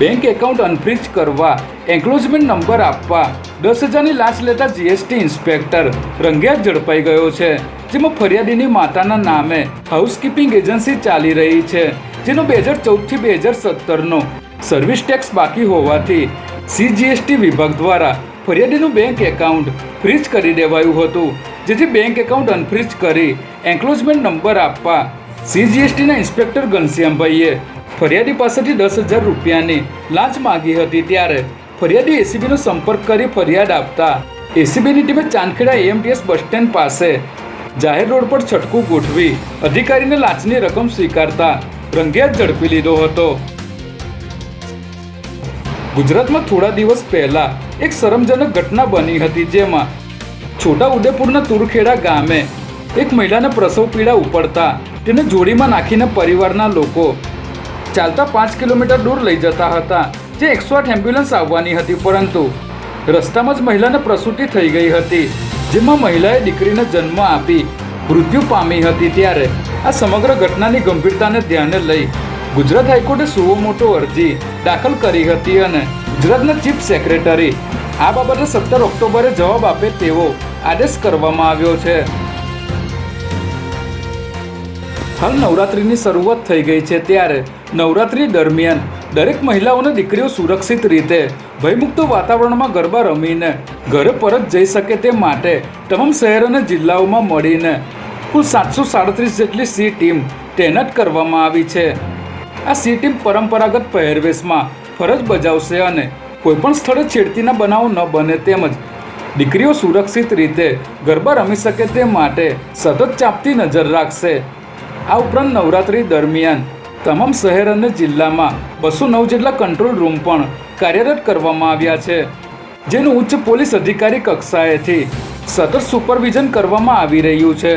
Bank account અનફ્રીજ કરવા એન્ક્લોઝમેન્ટ number આપવા દસ હજારની લાંચ લેતા જીએસટી ઇન્સ્પેક્ટર રંગિયાત ઝડપાઈ ગયો છે, જેમાં ફરિયાદીની માતાના નામે હાઉસકીપિંગ એજન્સી ચાલી રહી છે, જેનો બે હજાર ચૌદથી બે હજાર સત્તરનો સર્વિસ ટેક્સ બાકી હોવાથી સીજીએસટી વિભાગ દ્વારા ફરિયાદીનું બેંક એકાઉન્ટ ફ્રીજ કરી દેવાયું હતું, જેથી બેંક એકાઉન્ટ અનફ્રીજ કરી એન્ક્લોઝમેન્ટ નંબર આપવા સીજીએસટીના ઇન્સ્પેક્ટર ઘનશ્યામભાઈએ ફરિયાદી પાસેથી દસ હજાર રૂપિયાની લાંચ માગી હતી ત્યારે ફરિયાદી એસીબીનો સંપર્ક કરી ફરિયાદ આપતા એસીબીની ટીમે ચાંદખેડા એએમટીએસ બસ સ્ટેન્ડ પાસે જાહેર રોડ પર છટકું ગોઠવી અધિકારીને લાંચની રકમ સ્વીકારતા રંગિયાત ઝડપી લીધો હતો. ગુજરાતમાં થોડા દિવસ પહેલા એક શરમજનક ઘટના બની હતી જેમાં છોટા ઉદેપુરના તુરખેડા ગામે એક મહિલાને પ્રસવ પીડા ઉપડતા તેને જોડીમાં નાખીને પરિવારના લોકો ચાલતા પાંચ કિલોમીટર દૂર લઈ જતા હતા, જે એકસો આઠ એમ્બ્યુલન્સ આવવાની હતી, પરંતુ રસ્તામાં જ મહિલાને પ્રસૂતિ થઈ ગઈ હતી, જેમાં મહિલાએ દીકરીને જન્મ આપી, મૃત્યુ પામી હતી ત્યારે. આ સમગ્ર ઘટનાની ગંભીરતાને ધ્યાને લઈ ગુજરાત હાઈકોર્ટે સુવો મોટો અરજી દાખલ કરી હતી અને ગુજરાતના ચીફ સેક્રેટરી આ બાબતે સત્તર ઓક્ટોબરે જવાબ આપે તેવો આદેશ કરવામાં આવ્યો છે. હાલ નવરાત્રિની શરૂઆત થઈ ગઈ છે ત્યારે નવરાત્રિ દરમિયાન દરેક મહિલાઓને દીકરીઓ સુરક્ષિત રીતે ભયમુક્ત વાતાવરણમાં ગરબા રમીને ઘરે પરત જઈ શકે તે માટે તમામ શહેર અને જિલ્લાઓમાં મળીને કુલ સાતસો સાડત્રીસ જેટલી સી ટીમ તૈનાત કરવામાં આવી છે. આ સી ટીમ પરંપરાગત પહેરવેશમાં ફરજ બજાવશે અને કોઈપણ સ્થળે છેડતીના બનાવો ન બને તેમજ દીકરીઓ સુરક્ષિત રીતે ગરબા રમી શકે તે માટે સતત ચાપતી નજર રાખશે. આ ઉપરાંત નવરાત્રી દરમિયાન તમામ શહેર અને જિલ્લામાં બસો નવ જેટલા કંટ્રોલ રૂમ પણ કાર્યરત કરવામાં આવ્યા છે. જેનું ઉચ્ચ પોલીસ અધિકારી કક્ષાએથી સતત સુપરવિઝન કરવામાં આવી રહ્યું છે.